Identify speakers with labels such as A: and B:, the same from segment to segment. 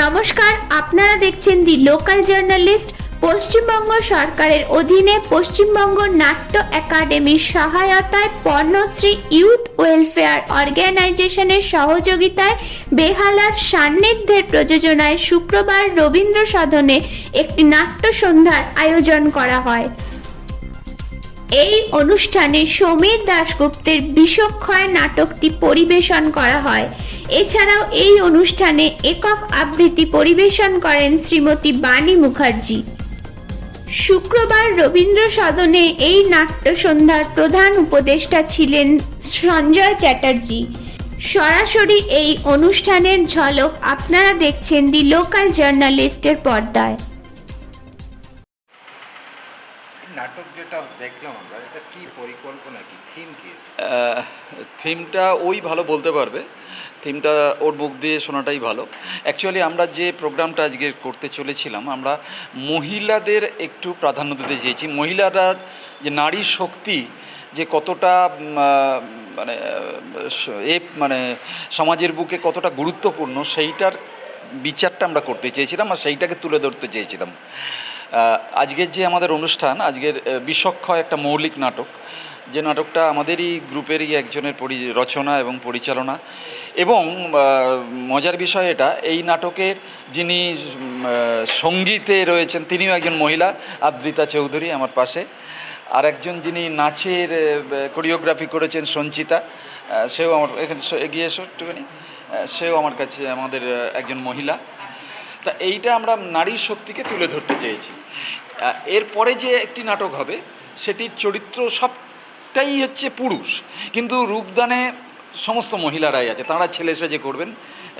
A: নমস্কার, আপনারা দেখছেন দি লোকাল জার্নালিস্ট পশ্চিমবঙ্গ সরকারের অধীনে পশ্চিমবঙ্গ নাট্য একাডেমির সহায়তায় পর্ণশ্রী ইউথ ওয়েলফেয়ার অর্গানাইজেশনের সহযোগিতায় বেহালার সান্নিধ্যের প্রযোজনায় শুক্রবার রবীন্দ্র সদনে একটি নাট্য সন্ধ্যার আয়োজন করা হয়। এই অনুষ্ঠানে সমীর দাশগুপ্তের বিষক্ষয় নাটকটি পরিবেশন করা হয়। এছাড়াও এই অনুষ্ঠানে একক আবৃত্তি পরিবেশন করেন শ্রীমতী বাণী মুখার্জি। শুক্রবার রবীন্দ্র সদনে এই নাট্য সন্ধ্যার প্রধান উপদেষ্টা ছিলেন সঞ্জয় চ্যাটার্জি। সরাসরি এই অনুষ্ঠানের ঝলক আপনারা দেখছেন দি লোকাল জার্নালিস্টের পর্দায়।
B: নাটক যেটা দেখলাম আমরা, এটা কি পরিকল্পনা কি? থিম কি
C: থিমটা ওই ভালো বলতে পারবে। থিমটা ওর মুখ দিয়ে শোনাটাই ভালো। অ্যাকচুয়ালি আমরা যে প্রোগ্রামটা আজকে করতে চলেছিলাম, আমরা মহিলাদের একটু প্রাধান্য দিতে চেয়েছি। মহিলারা যে নারী শক্তি, যে কতটা মানে এ মানে সমাজের বুকে কতটা গুরুত্বপূর্ণ, সেইটার বিচারটা আমরা করতে চেয়েছিলাম আর সেইটাকে তুলে ধরতে চেয়েছিলাম। আজকের যে আমাদের অনুষ্ঠান, আজকের বিষক্ষয় একটা মৌলিক নাটক। যে নাটকটা আমাদেরই গ্রুপেরই একজনের পরি, রচনা এবং পরিচালনা। এবং মজার বিষয় এটা, এই নাটকের যিনি সঙ্গীতে রয়েছেন, তিনিও একজন মহিলা, আদ্রিতা চৌধুরী আমার পাশে। আর একজন যিনি নাচের কোরিওগ্রাফি করেছেন, সঞ্চিতা সেও আমার, এখানে এগিয়ে এসো একটুখানি। সেও আমার কাছে, আমাদের একজন মহিলা। তা এইটা আমরা নারী শক্তিকে তুলে ধরতে চেয়েছি। এরপরে যে একটি নাটক হবে, সেটির চরিত্র সবটাই হচ্ছে পুরুষ। কিন্তু রূপদানে সমস্ত মহিলারাই আছে, তারা ছেলে সেজে করবেন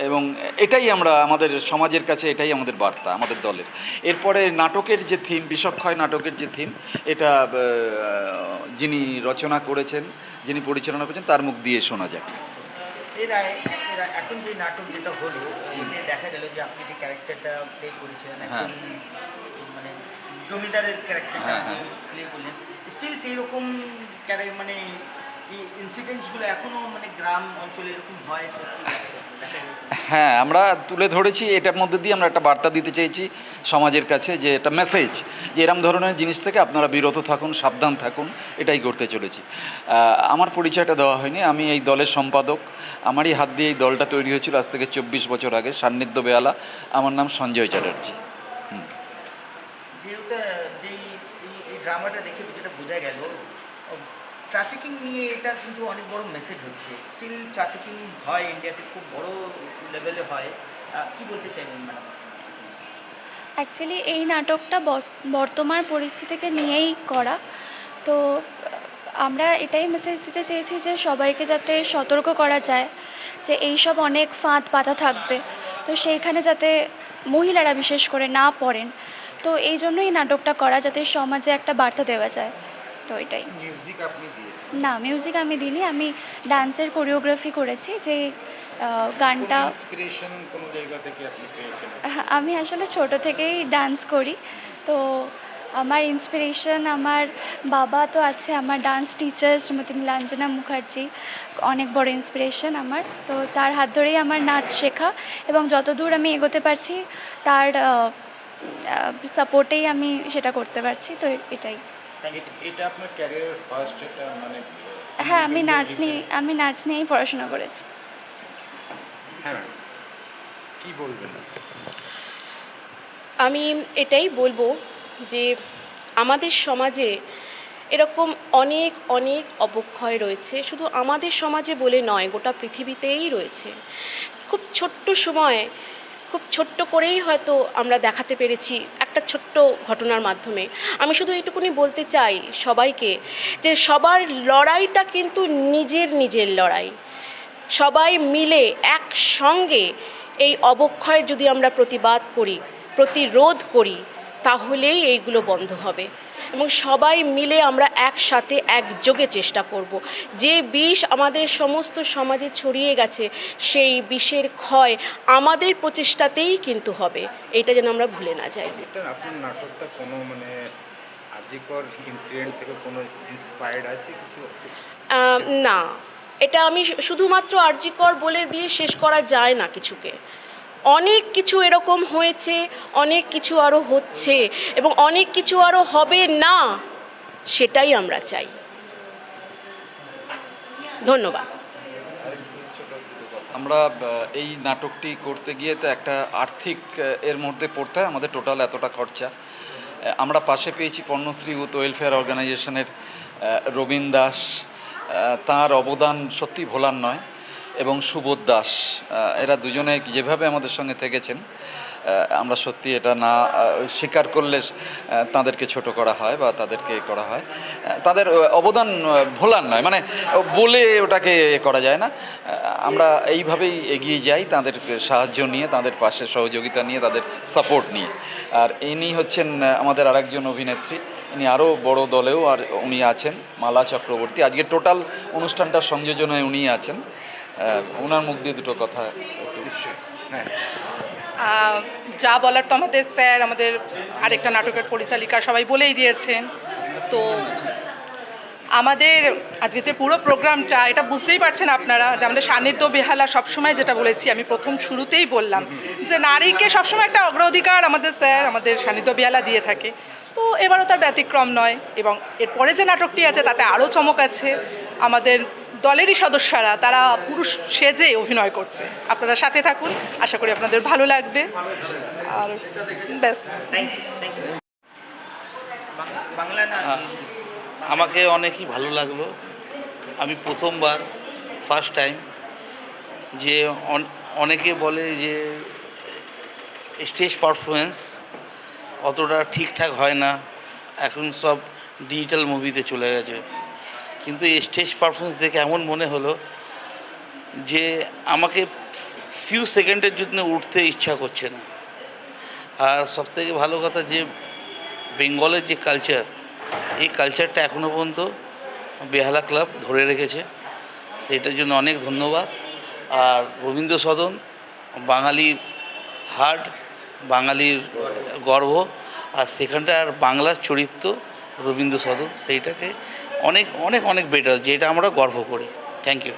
C: এবং এটাই আমরা আমাদের সমাজের কাছে এটাই আমাদের বার্তা, আমাদের দলের। এরপরে নাটকের যে থিম বিষক্ষয় নাটকের যে থিম, এটা যিনি রচনা করেছেন, যিনি পরিচালনা করেছেন, তার মুখ দিয়ে শোনা যায়
D: এরা এরা এখন যে নাটক যেটা হলো এতে দেখা গেল যে আপনি যে ক্যারেক্টারটা প্লে করেছিলেন এখন মানে জমিদারের ক্যারেক্টারটা
C: হ্যাঁ, হ্যাঁ।
D: প্লে করলেন স্টিল সেই রকম মানে মানে হয়
C: আমরা তুলে ধরেছি এটার মধ্যে দিয়ে আমরা একটা বার্তা দিতে চেয়েছি সমাজের কাছে যে এটা মেসেজ যে এরম ধরনের জিনিস থেকে আপনারা বিরত থাকুন সাবধান থাকুন এটাই করতে চলেছি। আমার পরিচয়টা দেওয়া হয়নি আমি এই দলের সম্পাদক। আমারই হাত দিয়ে এই দলটা তৈরি হয়েছিল আজ থেকে চব্বিশ বছর আগে সান্নিধ্য বেয়ালা আমার নাম সঞ্জয় চ্যাটার্জি। হুম।
D: যেই এই- এই ড্রামাটা দেখে যেটা বোঝা গেল ট্রাফিকিং নিয়ে এটা কিন্তু অনেক বড় মেসেজ হচ্ছে। স্টিল ট্রাফিকিং হয় ইন্ডিয়াতে খুব বড় লেভেলে হয়। কি বলতে চাইবেন ম্যাডাম
E: অ্যাকচুয়ালি এই নাটকটা বর্তমান পরিস্থিতিকে নিয়েই করা। তো আমরা এটাই মেসেজ দিতে চেয়েছি যে সবাইকে যাতে সতর্ক করা যায়, যে এইসব অনেক ফাঁদ পাতা থাকবে। তো সেইখানে যাতে মহিলারা বিশেষ করে না পড়েন। তো এই জন্যই নাটকটা করা, যাতে সমাজে একটা বার্তা দেওয়া যায়। তো এটাই।
B: মিউজিক আপনি দিয়েছেন?
E: না মিউজিক আমি দিইনি আমি ডান্সের কোরিওগ্রাফি করেছি যে গানটা
B: ইন্সপিরেশন কোন জায়গা থেকে আপনি পেয়েছেন?
E: আমি আসলে ছোট থেকেই ডান্স করি। তো আমার ইন্সপিরেশন আমার বাবা তো আছে আমার ডান্স টিচার শ্রীমতী নীলাঞ্জনা মুখার্জি অনেক বড় ইন্সপিরেশন আমার। তো তার হাত ধরেই আমার নাচ শেখা এবং যতদূর আমি এগোতে পারছি তার সাপোর্টেই আমি সেটা করতে পারছি তো এটাই।
B: এটা আপনার ক্যারিয়ারের ফার্স্ট এটা মানে
E: হ্যাঁ আমি নাচ নিয়ে আমি নাচ নিয়েই পড়াশোনা করেছি।
B: হ্যাঁ কি বলবেন?
F: আমি এটাই বলব যে আমাদের সমাজে এরকম অনেক অনেক অবক্ষয় রয়েছে। শুধু আমাদের সমাজে বলে নয় গোটা পৃথিবীতেই রয়েছে। খুব ছোট্ট সময় খুব ছোট্ট করেই হয়তো আমরা দেখাতে পেরেছি একটা ছোট্ট ঘটনার মাধ্যমে। আমি শুধু এইটুকুনি বলতে চাই সবাইকে যে সবার লড়াইটা কিন্তু নিজের নিজের লড়াই। সবাই মিলে একসঙ্গে এই অবক্ষয়ের যদি আমরা প্রতিবাদ করি, প্রতিরোধ করি, তাহলেই এইগুলো বন্ধ হবে। এবং সবাই মিলে আমরা একসাথে একযোগে চেষ্টা করব। যে বিষ আমাদের সমস্ত সমাজে ছড়িয়ে গেছে সেই বিষের ক্ষয় আমাদের প্রচেষ্টাতেই কিন্তু হবে। এটা যেন আমরা ভুলে না যাই।
B: আপনার নাটকটা কোনো মানে আজিকর ইনসিডেন্ট থেকে কোনো ইন্সপায়ার্ড আছে কিছু
F: না। এটা আমি শুধুমাত্র আর্যিকর বলে দিয়ে শেষ করা যায় না কিছুকে। অনেক কিছু এরকম হয়েছে, অনেক কিছু আরও হচ্ছে এবং অনেক কিছু আরও হবে না, সেটাই আমরা চাই। ধন্যবাদ।
C: আমরা এই নাটকটি করতে গিয়ে তো একটা আর্থিক এর মধ্যে পড়তে হয়, আমাদের টোটাল এতটা খরচা। আমরা পাশে পেয়েছি পণ্যশ্রী ইউথ ওয়েলফেয়ার অর্গানাইজেশনের রবীন দাস। তার অবদান সত্যি ভোলার নয়। এবং সুবোধ দাস এরা দুজনে যেভাবে আমাদের সঙ্গে থেকেছেন আমরা সত্যি এটা না স্বীকার করলে তাদেরকে ছোট করা হয় বা তাদেরকে করা হয়। তাদের অবদান ভোলার নয় মানে বলে ওটাকে করা যায় না। আমরা এইভাবেই এগিয়ে যাই তাদের সাহায্য নিয়ে, তাদের পাশে সহযোগিতা নিয়ে, তাদের সাপোর্ট নিয়ে। আর ইনি হচ্ছেন আমাদের আরেকজন অভিনেত্রী। ইনি আরও বড় দলেও আর উনি আছেন, মালা চক্রবর্তী। আজকে টোটাল অনুষ্ঠানটার সংযোজনায় উনি আছেন। ওনার মুখ দিয়ে দুটো কথা একটু
B: হ্যাঁ।
G: যা বলার তো আমাদের স্যার আমাদের আরেকটা নাটকের পরিচালিকা সবাই বলেই দিয়েছেন। তো আমাদের আজকে যে পুরো প্রোগ্রামটা এটা বুঝতেই পারছেন আপনারা যে আমাদের সান্নিধ্য বেহালা সবসময় যেটা বলেছি আমি প্রথম শুরুতেই বললাম যে নারীকে সবসময় একটা অগ্রাধিকার আমাদের স্যার আমাদের সান্নিধ্য বেহালা দিয়ে থাকে। তো এবারও তার ব্যতিক্রম নয় এবং এরপরে যে নাটকটি আছে তাতে আরও চমক আছে। আমাদের দলেরই সদস্যরা, তারা পুরুষ সেজে অভিনয় করছে। আপনারা সাথে থাকুন, আশা করি আপনাদের ভালো লাগবে। আর
H: আমাকে অনেকই ভালো লাগল। আমি প্রথমবার ফার্স্ট টাইম যে অন- অনেকে বলে যে, স্টেজ পারফরমেন্স অতটা ঠিকঠাক হয় না। এখন সব ডিজিটাল মুভিতে চলে গেছে। কিন্তু এই স্টেজ পারফরমেন্স দেখে এমন মনে হলো যে আমাকে ফিউ সেকেন্ডের জন্য উঠতে ইচ্ছা করছে না। আর সবথেকে ভালো কথা যে বেঙ্গলের যে কালচার এই কালচারটা এখনও পর্যন্ত বেহালা ক্লাব ধরে রেখেছে। সেটার জন্য অনেক ধন্যবাদ। আর রবীন্দ্র সদন বাঙালির হার্ট বাঙালির গর্ব, আর সেখানটার বাংলার চরিত্র রবীন্দ্র সদন, সেইটাকে অনেক অনেক অনেক বেটার যেটা আমরা গর্ব করি। Thank you